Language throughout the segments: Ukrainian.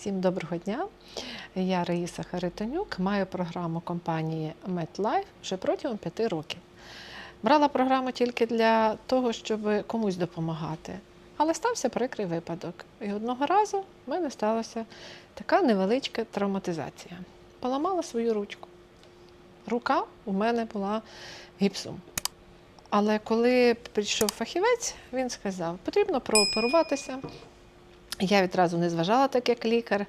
Всім доброго дня. Я Раїса Харитонюк, маю програму компанії MedLife вже протягом п'яти років. Брала програму тільки для того, щоб комусь допомагати. Але стався прикрий випадок. І одного разу в мене сталася така невеличка травматизація. Поламала свою ручку. Рука у мене була гіпсом. Але коли прийшов фахівець, він сказав, потрібно прооперуватися. Я відразу не зважала, так як лікар.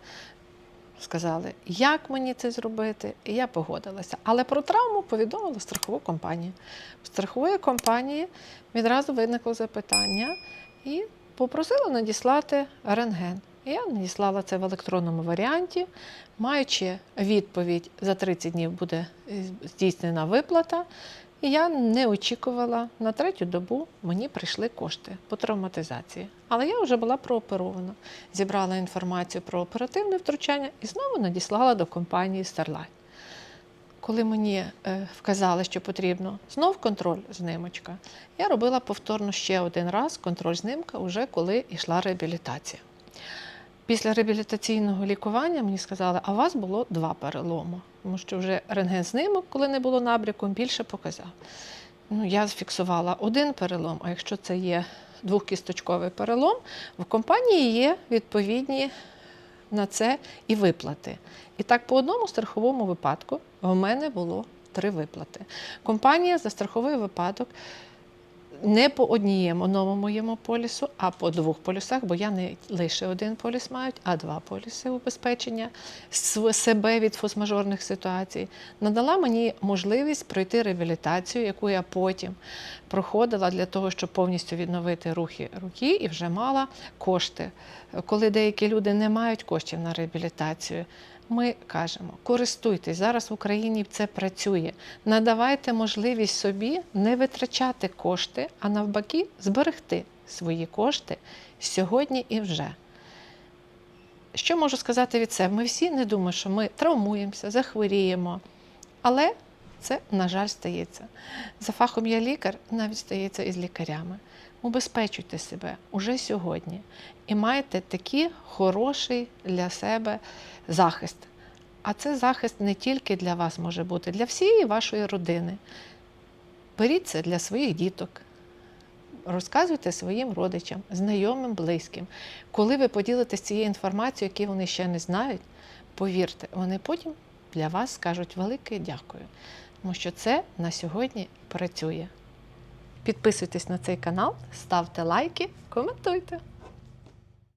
Сказали, як мені це зробити, і я погодилася. Але про травму повідомила страхову компанію. В страхової компанії відразу виникло запитання і попросила надіслати рентген. І Я надіслала це в електронному варіанті, маючи відповідь, за 30 днів буде е, здійснена виплата. І я не очікувала, на третю добу мені прийшли кошти по травматизації. Але я вже була прооперована, зібрала інформацію про оперативне втручання і знову надіслала до компанії Starlight. Коли мені е, вказали, що потрібно знов контроль знимочка, я робила повторно ще один раз контроль знимка, уже коли йшла реабілітація. Після реабілітаційного лікування мені сказали, а у вас було два перелому, тому що вже рентген-знимок, коли не було набряку, більше показав. Ну, я зафіксувала один перелом, а якщо це є двохкісточковий перелом, в компанії є відповідні на це і виплати. І так, по одному страховому випадку в мене було три виплати. Компанія за страховий випадок не по однієму новому моєму полісу, а по двох полюсах, бо я не лише один поліс маю, а два поліси убезпечення себе від форс-мажорних ситуацій. Надала мені можливість пройти реабілітацію, яку я потім проходила для того, щоб повністю відновити рухи руки, і вже мала кошти. Коли деякі люди не мають коштів на реабілітацію, ми кажемо, користуйтесь, зараз в Україні це працює. Надавайте можливість собі не витрачати кошти, а навпаки, зберегти свої кошти сьогодні і вже. Що можу сказати від себе? Ми всі не думаємо, що ми травмуємося, захворіємо. Але це, на жаль, стається. За фахом я лікар, навіть стається із лікарями. Убезпечуйте себе уже сьогодні і майте такий хороший для себе захист. А це захист не тільки для вас може бути, для всієї вашої родини. Беріть це для своїх діток. Розказуйте своїм родичам, знайомим, близьким. Коли ви поділитесь цією інформацією, яку вони ще не знають, повірте, вони потім для вас скажуть велике дякую. Тому що це на сьогодні працює. Підписуйтесь на цей канал, ставте лайки, коментуйте.